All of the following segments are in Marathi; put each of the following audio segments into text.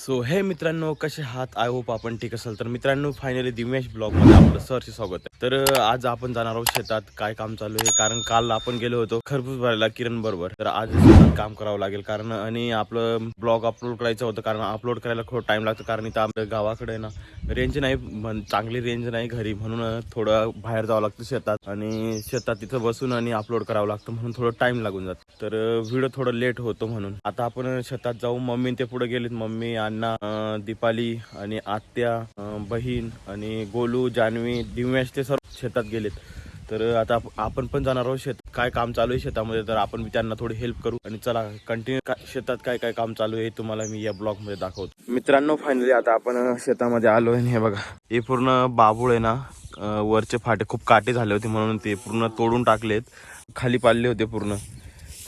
सो हे मित्रांनो कसे आहात? आय होप आपण ठीक असाल. तर मित्रांनो फायनली दिमेश ब्लॉगमध्ये आपलं सरचे स्वागत आहे. तर आज आपण जाणार आहोत शेतात. काय काम चालू आहे? कारण काल आपण गेलो होतो खरपूस भरायला किरण बरोबर. तर आज शेतात काम करावं लागेल. कारण आणि आपलं ब्लॉग अपलोड करायचं होतं. कारण अपलोड करायला खूप टाइम लागतो. कारण इथं आपल्या गावाकडे ना रेंज नाही चांगली रेंज नाही घरी. म्हणून थोडं बाहेर जावं लागतं शेतात. आणि शेतात तिथं बसून आणि अपलोड करावं लागतं. म्हणून थोडं टाइम लागून जातं. तर व्हिडिओ थोडं लेट होतो म्हणून. आता आपण शेतात जाऊ मम्मी ते पुढे गेलेत. मम्मी अण्णा दीपाली आणि आत्या बहीण आणि गोलू जान्हवी दिव्याश ते सर्व शेतात गेलेत. तर आता आप- आपण पण जाणार आहोत शेत काय काम चालू आहे शेतामध्ये तर आपण त्यांना थोडी हेल्प करू. आणि चला कंटिन्यू शेतात काय काय काम चालू आहे तुम्हाला मी या ब्लॉगमध्ये दाखवतो. मित्रांनो फायनली आता आपण शेतामध्ये आलो आहे आणि हे बघा हे पूर्ण बाबूळ आहे ना वरचे फाटे खूप काटे झाले होते म्हणून ते पूर्ण तोडून टाकलेत. खाली पाडले होते पूर्ण.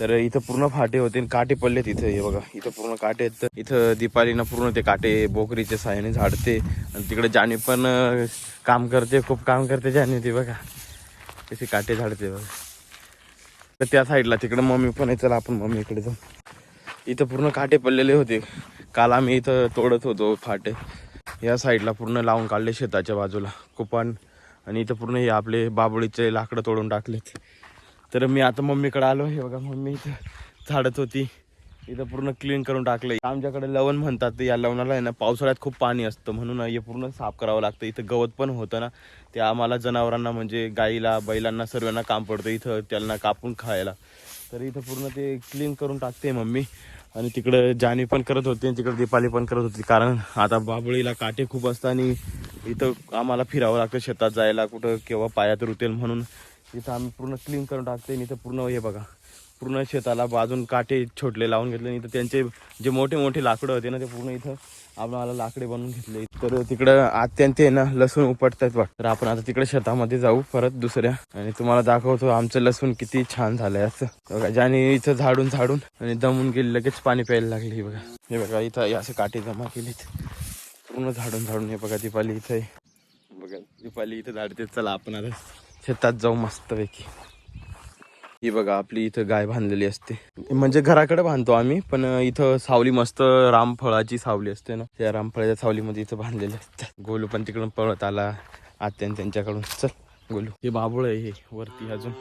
तर इथं पूर्ण फाटे होते आणि काटे पडलेत इथं. हे बघा इथं पूर्ण काटे आहेत. तर इथं दीपालीनं पूर्ण ते काटे बोकरीच्या साहाय्याने झाडते. आणि तिकडे जाणी पण काम करते खूप काम करते जाणी ती बघा. तसे काटे झाडते बघा. तर त्या साईडला तिकडं मम्मी पण आहे. चला आपण मम्मी इकडे जाऊ. इथं पूर्ण काटे पडलेले होते. काल आम्ही इथं तोडत होतो फाटे. या साईडला पूर्ण लावून काढले शेताच्या बाजूला. कुपान आणि इथं पूर्ण हे आपले बाबळीचे लाकडं तोडून टाकलेत. तर मी आता मम्मीकडे आलो. हे बघा मम्मी इथं झाडत होती. इथं पूर्ण क्लीन करून टाकलं आमच्याकडे लवण म्हणतात या लवणाला आहे ना पावसाळ्यात खूप पाणी असतं. म्हणून हे पूर्ण साफ करावं लागतं. इथं गवत पण होतं ना ते आम्हाला जनावरांना म्हणजे गाईला बैलांना सर्वांना काम पडतं. इथं त्यांना कापून खायला. तर इथं पूर्ण ते क्लीन करून टाकते मम्मी. आणि तिकडं जानी पण करत होती आणि तिकडं दीपाली पण करत होती. कारण आता बाबळीला काटे खूप असतात आणि इथं आम्हाला फिरावं लागतं. शेतात जायला कुठं केव्हा पायात रुतेल म्हणून. इथं आम्ही पूर्ण क्लीन करून टाकते आणि इथं पूर्ण हे बघा पूर्ण शेताला बाजून काटे छोटले लावून घेतले इथं त्यांचे जे मोठे मोठे लाकडं होते ना ते पूर्ण इथं आम्हाला लाकडे बनवून घेतले. तर तिकडं आत्यंत आहे ना लसूण उपटतात वाटतं तर आपण आता तिकडे शेतामध्ये जाऊ परत दुसऱ्या. आणि तुम्हाला दाखवतो आमचं लसूण किती छान झालंय असं. बघा ज्याने इथं झाडून झाडून आणि दमून गेली लगेच पाणी प्यायला लागले हे बघा. हे बघा इथं हे असे काटे जमा केलेत. पूर्ण झाडून झाडून हे बघा दीपाली इथं बघा दीपाली इथं झाडते. चला आपण आता शेतात जाऊ मस्तपैकी. ही बघा आपली इथं गाय बांधलेली असते. म्हणजे घराकडे बांधतो आम्ही पण इथं सावली मस्त रामफळाची सावली असते ना. त्या रामफळाच्या सावलीमध्ये इथं बांधलेली असते गोलू पण तिकडून पळत आला. आत्यान त्यांच्याकडून. चल गोलू. हे बाबुळ आहे हे वरती अजून.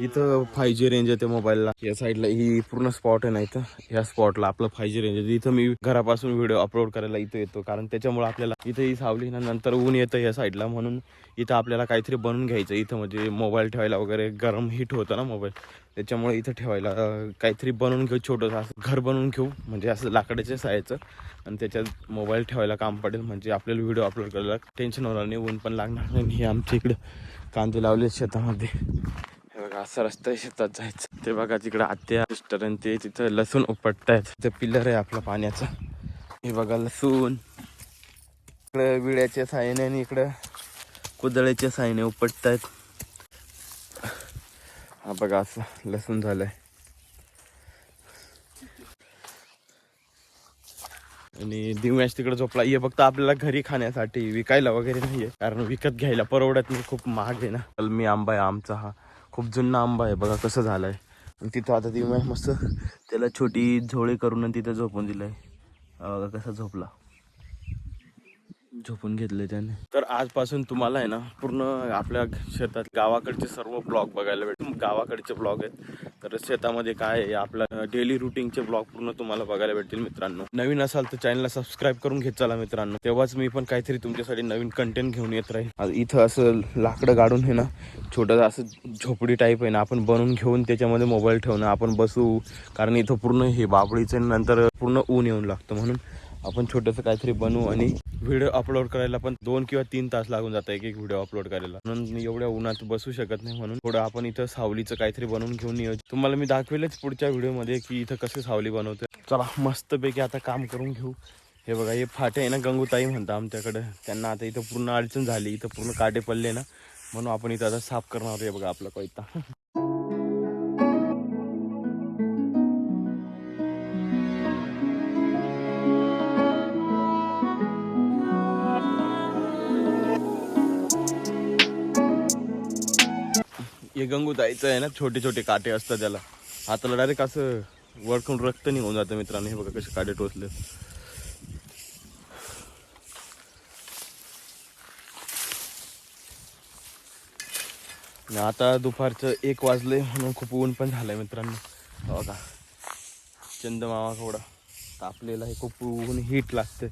इथं फाय जी रेंज येते मोबाईलला या साईडला ही पूर्ण स्पॉट आहे ना इथं? या स्पॉटला आपलं फाय जी रेंज येते इथं मी घरापासून व्हिडिओ अपलोड करायला इथं येतो. कारण त्याच्यामुळे आपल्याला इथं ही सावली ना नंतर ऊन येतं या साईडला म्हणून इथं आपल्याला काहीतरी बनवून घ्यायचं इथं म्हणजे मोबाईल ठेवायला वगैरे गरम हीट होतं ना मोबाईल त्याच्यामुळे इथं ठेवायला काहीतरी बनवून घेऊ छोटंसं असं घर बनवून घेऊ. म्हणजे असं लाकडाच्या सायचं आणि त्याच्यात मोबाईल ठेवायला काम पडेल. म्हणजे आपल्याला व्हिडिओ अपलोड करायला टेन्शन होणार नाही. ऊन पण लागणार नाही. हे आमच्या इकडं कांदे लावले शेतामध्ये. बघा असा रस्ता शेतात जायचं. ते बघा तिकडे आत्या सिस्टर आणि ते तिथं लसूण उपटतायत. तिथं पिल्लर आहे आपला पाण्याचा. हे बघा लसूण. इकडं विड्याच्या साह्याने आणि इकडं कुदळ्याच्या उपटत उपटतायत. हा बघा असं लसूण झालंय. आणि दिव्याश तिकडे झोपला. हे फक्त आपल्याला घरी खाण्यासाठी. विकायला वगैरे नाहीये. कारण विकत घ्यायला परवडत नाही. खूप महाग आहे ना. कलमी आंबा आहे आमचा हा. खूप जुना आंबा आहे बघा कसं झालाय. आणि तिथं आता ती मस्त त्याला छोटी झोळी करून तिथं झोपून दिलंय. आहे बघा कसा झोपला. झोपून घेतले त्याने. तर आजपासून तुम्हाला आहे ना पूर्ण आपल्या शेतात गावाकडचे सर्व ब्लॉग बघायला भेटतील. गावाकडचे ब्लॉग आहेत. तर शेतामध्ये काय आहे आपल्या डेली रुटीनचे ब्लॉग पूर्ण तुम्हाला बघायला भेटतील मित्रांनो. नवीन असाल तर चॅनलला सबस्क्राईब करून घेत चला मित्रांनो. तेव्हाच मी पण काहीतरी तुमच्यासाठी नवीन कंटेंट घेऊन येत राहील इथं असं लाकडं गाडून हे ना छोटं असं झोपडी टाईप आहे ना आपण बनवून घेऊन त्याच्यामध्ये मोबाईल ठेवणं आपण बसू. कारण इथं पूर्ण हे बाबळीचं नंतर पूर्ण ऊन येऊन लागतं म्हणून आपण छोटंसं काहीतरी बनवू आणि व्हिडिओ अपलोड करायला पण दोन किंवा तीन तास लागून जातं एक एक व्हिडिओ अपलोड करायला. म्हणून एवढ्या उन्हात बसू शकत नाही म्हणून थोडं आपण इथं सावलीचं काहीतरी बनवून घेऊन येऊ. तुम्हाला मी दाखवेलच पुढच्या व्हिडिओमध्ये की इथं कसं सावली बनवते चला मस्तपैकी आता काम करून घेऊ. हे बघा हे फाटे आहे ना गंगूताई म्हणता आमच्याकडे. त्यांना आता इथं पूर्ण अडचण झाली. इथं पूर्ण काटे पडले ना. म्हणून आपण इथं आता साफ करणार आहे बघा आपला कोयता. हे गंगूताईचं आहे ना छोटे छोटे काटे असतात त्याला. हाताला डायरेक्ट असं वरतून रक्त निघून जातं मित्रांनो. हे बघा कसे काटे टोचले आणि आता दुपारचं एक वाजले म्हणून खूप ऊन पण झालंय मित्रांनो. हो बघा. चंदमामा थोडा तापलेला आहे. खूप ऊन हीट लागते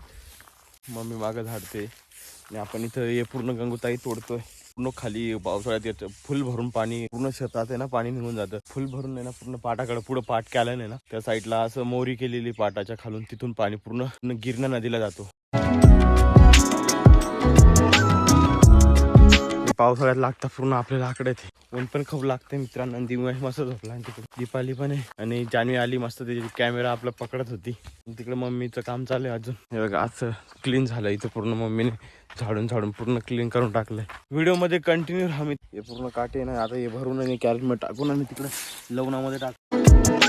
मम्मी मागं झाडते. आणि आपण इथं हे पूर्ण गंगोताई तोडतोय. पूर्ण खाली पावसाळ्यात येत. फुल भरून पाणी पूर्ण शेतात आहे ना पाणी निघून जातं. फुल भरून आहे ना पूर्ण पाटाकडे पुढं पाट केलं नाही ना त्या साईडला असं मोरी केलेली पाटाच्या खालून तिथून पाणी पूर्ण पूर्ण गिरणा नदीला जातो. पावसाळ्यात लागतात पूर्ण आपल्याला आकडे ते ऊन पण खूप लागते मित्रांनो आणि दिवाळी मस्त झोपला आणि तिकडे. दीपाली पण आहे. आणि जानवी आली मस्त त्याची कॅमेरा आपला पकडत होती. तिकडे मम्मीचं काम चालू आहे अजून. बघा असं क्लीन झालं इथं पूर्ण मम्मीने. झाडून झाडून पूर्ण क्लीन करून टाकलंय. व्हिडिओमध्ये कंटिन्यू राहा मी. हे पूर्ण काटे ना आता हे भरून आणि कॅरेटमध्ये टाकून आणि तिकडे लग्नामध्ये टाक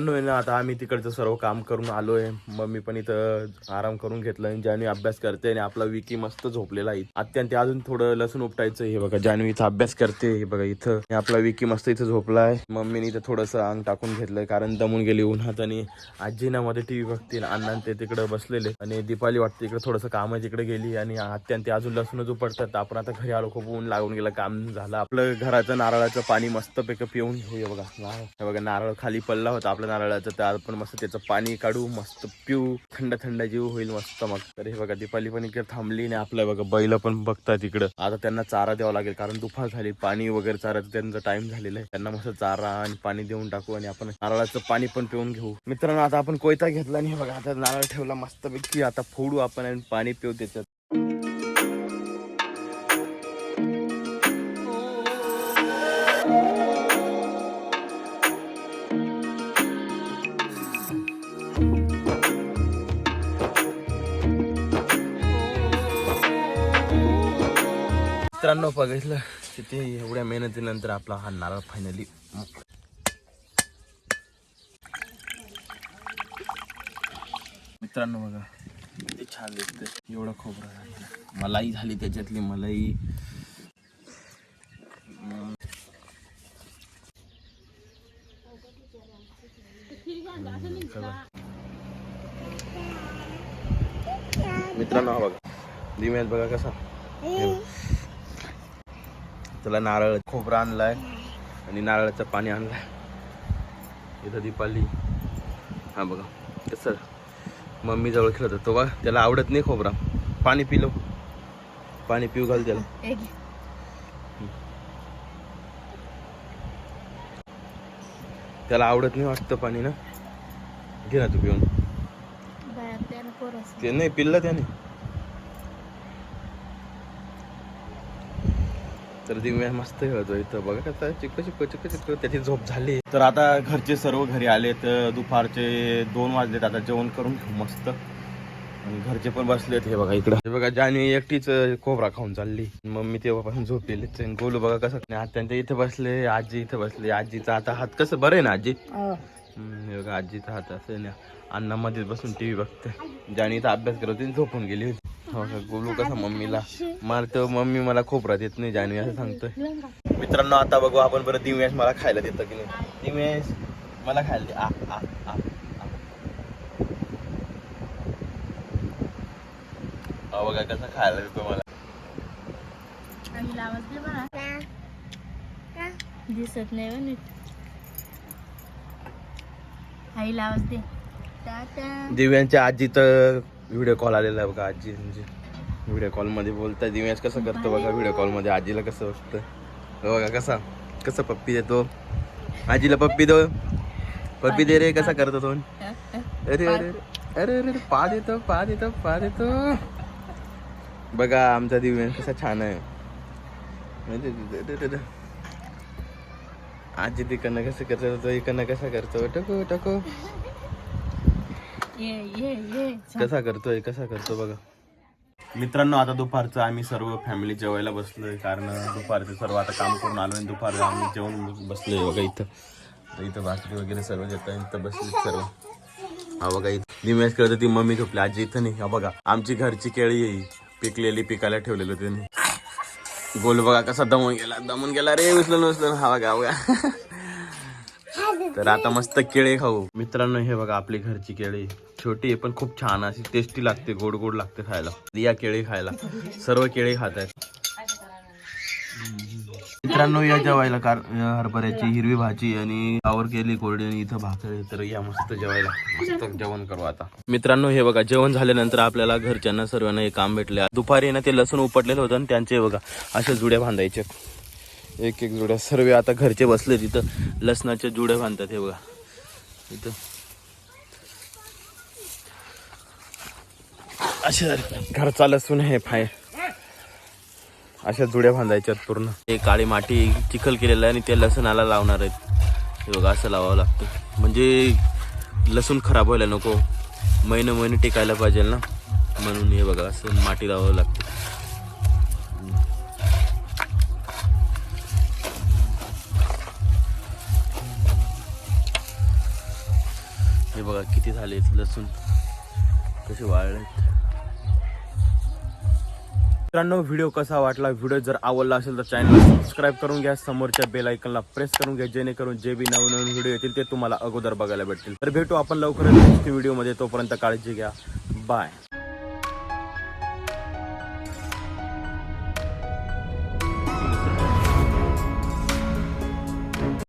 मित्रांनो आहे ना आता आम्ही तिकडचं सर्व काम करून आलोय. मम्मी पण इथं आराम करून घेतलं आणि अभ्यास करते आणि आपला विकी मस्त झोपलेला आहे. अत्यंत अजून थोडं लसूण उपटायचं हे बघा जानवी इथं अभ्यास करते. हे बघा इथं. आपला विकी मस्त इथं झोपलाय. मम्मीने इथं थोडंसं अंग टाकून घेतलंय कारण दमून गेली उन्हात आणि आजी ना मध्ये टीव्ही बघतील अण्णा ते तिकडे बसलेले. आणि दीपाली वाटते इकडे थोडंसं काम आहे तिकडे गेली आणि अत्यंत अजून लसूणच उपटतात. आपण आता घरी आलो खूप ऊन लागून गेलं काम झालं. आपलं घराचं नारळाचं पाणी मस्त पैकी पिऊन घेऊया बघा हे बघा नारळ खाली पडला होता. आपल्या नारळाचं तर आपण मस्त त्याचं पाणी काढू मस्त पिऊ. थंड थंड जीव होईल मस्त मग. तर हे बघा दीपाली पण इकडे थांबली आणि आपलं बघा बैल पण बघतात इकडं. आता त्यांना चारा द्यावा लागेल कारण दुपार झाली पाणी वगैरे चारायचं त्यांचा टाइम झालेला आहे. त्यांना मस्त चारा आणि पाणी देऊन टाकू आणि आपण नारळाचं पाणी पण पिऊन घेऊ. मित्रांनो आता आपण कोयता घेतला आणि बघा आता नारळ ठेवला मस्त पैकी आता फोडू आपण आणि पाणी पिऊ त्याच्यात. मित्रांनो बघितलं? किती एवढ्या मेहनतीनंतर आपला हा नारळ फायनली मित्रांनो बघा. किती छान दिसते एवढं खोबरं मलाई झाली त्याच्यातली मलाई. मित्रांनो हा बघा. दिम्यात बघा कसा. त्याला नारळ खोबरं आणलाय आणि नारळाचं पाणी आणलंय. इथं दीपाली. हा बघा. कसं मम्मी जवळ खेळत होतो बघा. त्याला आवडत नाही खोबरा. पाणी पिलो. पाणी पिऊ घाल त्याला. त्याला आवडत नाही वाटतं पाणी ना. घे ना तू पिऊन. ते नाही पिल्लं त्याने. तर दिव्या मस्त खेळतो इथं. बघा कसं चिक्क चिक्क चिक्क चिक्क त्याची झोप झाली. तर आता घरचे सर्व घरी आले तर दुपारचे दोन वाजलेत. आता जेवण करून मस्त. आणि घरचे पण बसलेत हे बघा इकडं. हे बघा जानी एकटीच खोबरा खाऊन चालली. मम्मी तेव्हापासून झोपलेली गोलू बघा कसं नाही आत्यांच्या इथे बसले आजी इथे बसले. आजीचा आता हात कसं बरं आहे ना आजी? हम्म, हे बघा आजीचा हात असं आहे ना अन्नामध्ये बसून टीव्ही बघते जाणी इथं अभ्यास करत होती झोपून गेली होती. हो का, गोलू कसा मम्मीला मारतो. मम्मी मला खोबरा देत नाही जाणवी असं सांगतोय. मित्रांनो आता बघू आपण बरं दिवेश मला खायला देतं की नाही. दिवेश मला खायला दे. आ आ आ. आ. हा बघा कसं खायला देतो मला. दिसत नाही बा नीट. आईला आवाज दे. टाटा दिव्यांच्या आजीचं व्हिडिओ कॉल आलेला आहे बघा आजी म्हणजे व्हिडिओ कॉलमध्ये बोलताय दिव्यांश कसं करतो बघा व्हिडिओ कॉलमध्ये आजीला कसं बघतं हो बघा कसा? कसं पप्पी देतो आजीला पप्पी दो पप्पी दे रे कसा करतो तो? अरे अरे अरे अरे अरे पा देतो पा देतो पा देतो. बघा आमचा दिव्यांश कसा छान आहे. आजी तिकडनं कसं करतो तो इकडनं कसा करतो? टको टको. कसा करतोय कसा करतो बघा. मित्रांनो आता दुपारचं आम्ही सर्व फॅमिली जेवायला बसलोय. कारण दुपारचं सर्व आता काम करून आलो आणि दुपारचं आम्ही जेवण बसलोय बघा इथं. इथं भाकरी वगैरे सर्व देतात इथं बसले सर्व. हा बघा इथं. निमेश करत ती मम्मी झोपली. आजी इथं नाही. हा बघा आमची घरची केळी आहे पिकलेली पिकायला ठेवलेलं त्यांनी. गोल बघा कसा दमून गेला. दमून गेला रे उचलून उचलून. हा बघा बघा. तर आता मस्त केळे खाऊ. मित्रांनो हे बघा आपली घरची केळी. छोटी आहे पण खूप छान अशी टेस्टी लागते गोड गोड लागते खायला. या केळी खायला. सर्व केळी खात आहेत. मित्रांनो या जेवायला कार हरभऱ्याची हिरवी भाजी आणि आवर केली कोरडी आणि इथं भाकरी तर या मस्त जेवायला. मस्त जेवण करू आता. मित्रांनो हे बघा जेवण झाल्यानंतर आपल्याला घरच्यांना सर्वांना हे काम भेटले दुपारी ना ते लसूण उपटलेलं होतं आणि त्यांचे बघा अशा जुड्या बांधायचे एक एक जुड्या सर्व आता घरचे बसले तिथं. लसणाच्या जुड्या बांधतात हे बघा. इथं. अशा घरचा लसूण हे फाय. अशा जुड्या बांधायच्यात पूर्ण. हे काळी माती चिखल केलेलं आहे आणि ते लसणाला लावणार आहेत. हे बघा असं लावावं लागतं. म्हणजे लसूण खराब व्हायला नको. महिने महिने टिकायला पाहिजे ना. म्हणून हे बघा असं माती लावावं लागतं. हे बघा किती झाले लसूण कसे वाळलेत मित्रांनो व्हिडिओ कसा वाटला? व्हिडिओ जर आवडला असेल तर चॅनलला सबस्क्राईब करून घ्या. समोरच्या बेल आयकनला प्रेस करून घ्या जेणेकरून जे बी नवीन नवीन व्हिडिओ येतील ते तुम्हाला अगोदर बघायला भेटतील. तर भेटू आपण लवकरच नेक्स्ट व्हिडिओमध्ये तोपर्यंत काळजी घ्या. बाय